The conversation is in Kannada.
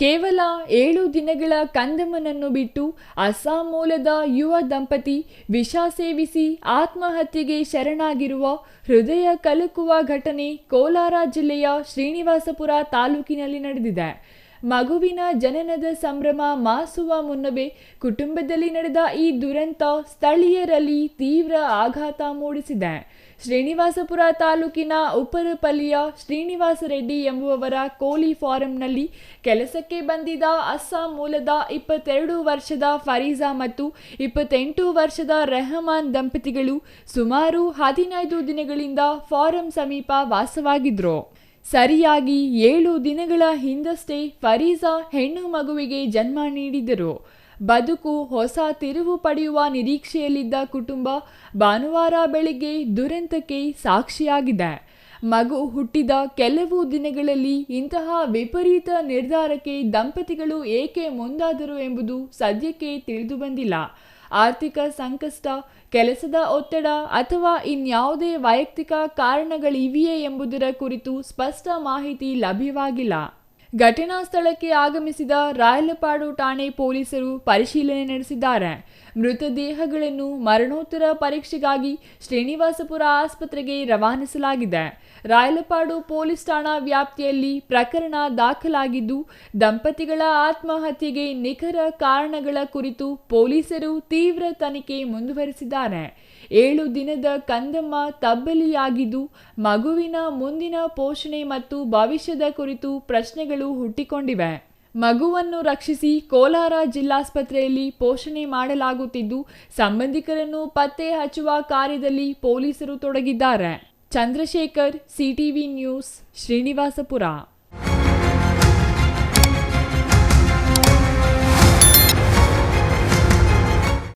ಕೇವಲ ಏಳು ದಿನಗಳ ಕಂದಮ್ಮನನ್ನು ಬಿಟ್ಟು ಅಸ್ಸಾಂ ಮೂಲದ ಯುವ ದಂಪತಿ ವಿಷ ಸೇವಿಸಿ ಆತ್ಮಹತ್ಯೆಗೆ ಶರಣಾಗಿರುವ ಹೃದಯ ಕಲುಕುವ ಘಟನೆ ಕೋಲಾರ ಜಿಲ್ಲೆಯ ಶ್ರೀನಿವಾಸಪುರ ತಾಲೂಕಿನಲ್ಲಿ ನಡೆದಿದೆ. ಮಗುವಿನ ಜನನದ ಸಂಭ್ರಮ ಮಾಸುವ ಮುನ್ನವೇ ಕುಟುಂಬದಲ್ಲಿ ನಡೆದ ಈ ದುರಂತ ಸ್ಥಳೀಯರಲ್ಲಿ ತೀವ್ರ ಆಘಾತ ಮೂಡಿಸಿದೆ. ಶ್ರೀನಿವಾಸಪುರ ತಾಲೂಕಿನ ಉಪ್ಪರಪಲ್ಲಿಯ ಶ್ರೀನಿವಾಸ ರೆಡ್ಡಿ ಎಂಬುವವರ ಕೋಳಿ ಫಾರಂನಲ್ಲಿ ಕೆಲಸಕ್ಕೆ ಬಂದಿದ್ದ ಅಸ್ಸಾಂ ಮೂಲದ ಇಪ್ಪತ್ತೆರಡು ವರ್ಷದ ಫರೀಜಾ ಮತ್ತು ಇಪ್ಪತ್ತೆಂಟು ವರ್ಷದ ರೆಹಮಾನ್ ದಂಪತಿಗಳು ಸುಮಾರು ಹದಿನೈದು ದಿನಗಳಿಂದ ಫಾರಂ ಸಮೀಪ ವಾಸವಾಗಿದ್ರು. ಸರಿಯಾಗಿ ಏಳು ದಿನಗಳ ಹಿಂದಷ್ಟೇ ಫರೀಜಾ ಹೆಣ್ಣು ಮಗುವಿಗೆ ಜನ್ಮ ನೀಡಿದರು. ಬದುಕು, ಹೊಸ ತಿರುವು ಪಡೆಯುವ ನಿರೀಕ್ಷೆಯಲ್ಲಿದ್ದ ಕುಟುಂಬ ಭಾನುವಾರ ಬೆಳಿಗ್ಗೆ ದುರಂತಕ್ಕೆ ಸಾಕ್ಷಿಯಾಗಿದೆ. ಮಗು ಹುಟ್ಟಿದ ಕೆಲವು ದಿನಗಳಲ್ಲಿ ಇಂತಹ ವಿಪರೀತ ನಿರ್ಧಾರಕ್ಕೆ ದಂಪತಿಗಳು ಏಕೆ ಮುಂದಾದರು ಎಂಬುದು ಸದ್ಯಕ್ಕೆ ತಿಳಿದು ಬಂದಿಲ್ಲ. ಆರ್ಥಿಕ ಸಂಕಷ್ಟ, ಕೆಲಸದ ಒತ್ತಡ ಅಥವಾ ಇನ್ಯಾವುದೇ ವೈಯಕ್ತಿಕ ಕಾರಣಗಳಿವೆಯೇ ಎಂಬುದರ ಕುರಿತು ಸ್ಪಷ್ಟ ಮಾಹಿತಿ ಲಭ್ಯವಾಗಿಲ್ಲ. ಘಟನಾ ಸ್ಥಳಕ್ಕೆ ಆಗಮಿಸಿದ ರಾಯಲಪಾಡು ಠಾಣೆ ಪೊಲೀಸರು ಪರಿಶೀಲನೆ ನಡೆಸಿದ್ದಾರೆ. ಮೃತದೇಹಗಳನ್ನು ಮರಣೋತ್ತರ ಪರೀಕ್ಷೆಗಾಗಿ ಶ್ರೀನಿವಾಸಪುರ ಆಸ್ಪತ್ರೆಗೆ ರವಾನಿಸಲಾಗಿದೆ. ರಾಯಲಪಾಡು ಪೊಲೀಸ್ ಠಾಣಾ ವ್ಯಾಪ್ತಿಯಲ್ಲಿ ಪ್ರಕರಣ ದಾಖಲಾಗಿದ್ದು, ದಂಪತಿಗಳ ಆತ್ಮಹತ್ಯೆಗೆ ನಿಖರ ಕಾರಣಗಳ ಕುರಿತು ಪೊಲೀಸರು ತೀವ್ರ ತನಿಖೆ ಮುಂದುವರೆಸಿದ್ದಾರೆ. ಏಳು ದಿನದ ಕಂದಮ್ಮ ತಬ್ಬಲಿಯಾಗಿದ್ದು, ಮಗುವಿನ ಮುಂದಿನ ಪೋಷಣೆ ಮತ್ತು ಭವಿಷ್ಯದ ಕುರಿತು ಪ್ರಶ್ನೆಗಳು ಹುಟ್ಟಿಕೊಂಡಿವೆ. ಮಗುವನ್ನು ರಕ್ಷಿಸಿ ಕೋಲಾರ ಜಿಲ್ಲಾಸ್ಪತ್ರೆಯಲ್ಲಿ ಪೋಷಣೆ ಮಾಡಲಾಗುತ್ತಿದ್ದು, ಸಂಬಂಧಿಕರನ್ನು ಪತ್ತೆ ಹಚ್ಚುವ ಕಾರ್ಯದಲ್ಲಿ ಪೊಲೀಸರು ತೊಡಗಿದ್ದಾರೆ. Chandrashekhar, CTV news, Srinivaspur.